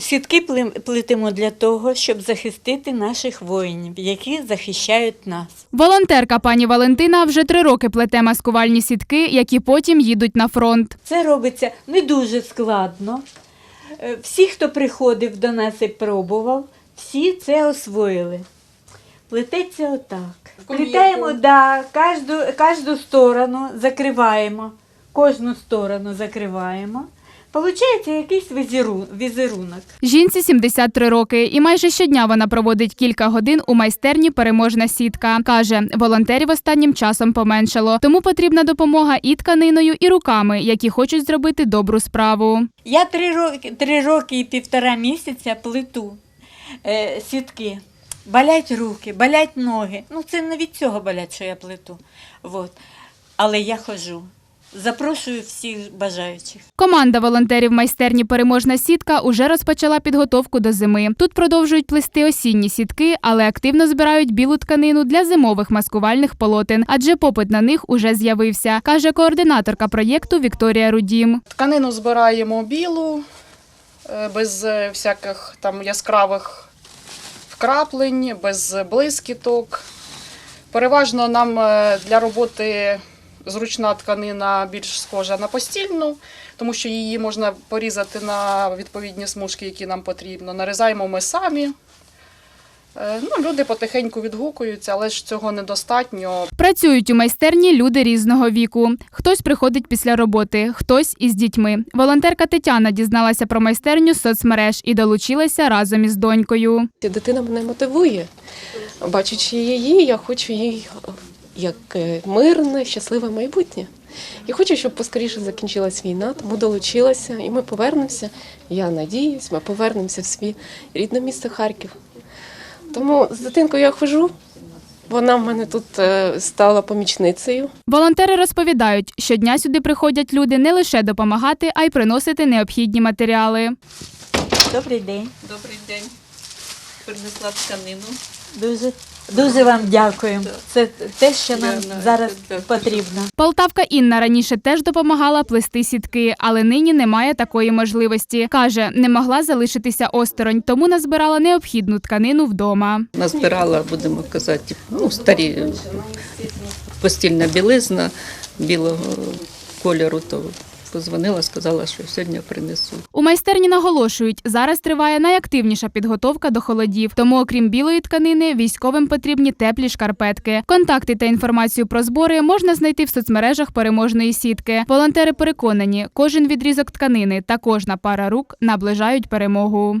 Сітки плетемо для того, щоб захистити наших воїнів, які захищають нас. Волонтерка пані Валентина вже три роки плете маскувальні сітки, які потім їдуть на фронт. Це робиться не дуже складно. Е, Всі, хто приходив до нас і пробував, всі це освоїли. Плететься отак. Плетаємо, да, кожну, кожну сторону закриваємо, кожну сторону закриваємо. Получається якийсь візеру- візерунок. Жінці 73 роки, і майже щодня вона проводить кілька годин у майстерні переможна сітка. Каже, волонтерів останнім часом поменшало, тому потрібна допомога і тканиною, і руками, які хочуть зробити добру справу. Я три роки, три роки і півтора місяця плету е, сітки. Болять руки, болять ноги. Ну, це не від цього болять, що я плету. Вот. Але я ходжу. Запрошую всіх бажаючих. Команда волонтерів майстерні Переможна сітка уже розпочала підготовку до зими. Тут продовжують плести осінні сітки, але активно збирають білу тканину для зимових маскувальних полотен, адже попит на них уже з'явився, каже координаторка проєкту Вікторія Рудім. Тканину збираємо білу, е, без е, всяких там яскравих вкраплень, без блискіток. Переважно нам е, для роботи зручна тканина більш схожа на постільну, тому що її можна порізати на відповідні смужки, які нам потрібно. Нарізаємо ми самі. Е, Ну, люди потихеньку відгукуються, але ж цього недостатньо. Працюють у майстерні люди різного віку. Хтось приходить після роботи, хтось із дітьми. Волонтерка Тетяна дізналася про майстерню з соцмереж і долучилася разом із донькою. Дитина мене мотивує. Бачачи її, я хочу їй як е, мирне, щасливе майбутнє. Я хочу, щоб поскоріше закінчилась війна, тому долучилася, і ми повернемося. Я надіюсь, ми повернемося в свій рідне місто Харків. Тому з дитинкою я хожу. Вона в мене тут е, стала помічницею. Волонтери розповідають, щодня сюди приходять люди не лише допомагати, а й приносити необхідні матеріали. Добрий день. Добрий день. Принесла тканину. Дуже, дуже вам дякую. Це те, що нам зараз потрібно. Полтавка Інна раніше теж допомагала плести сітки, але нині немає такої можливості. Каже, не могла залишитися осторонь, тому назбирала необхідну тканину вдома. Назбирала, будемо казати, ну, старі постільна білизна білого кольору, то позвонила, сказала, що сьогодні принесу. У майстерні наголошують, зараз триває найактивніша підготовка до холодів. Тому, окрім білої тканини, військовим потрібні теплі шкарпетки. Контакти та інформацію про збори можна знайти в соцмережах переможної сітки. Волонтери переконані, кожен відрізок тканини та кожна пара рук наближають перемогу.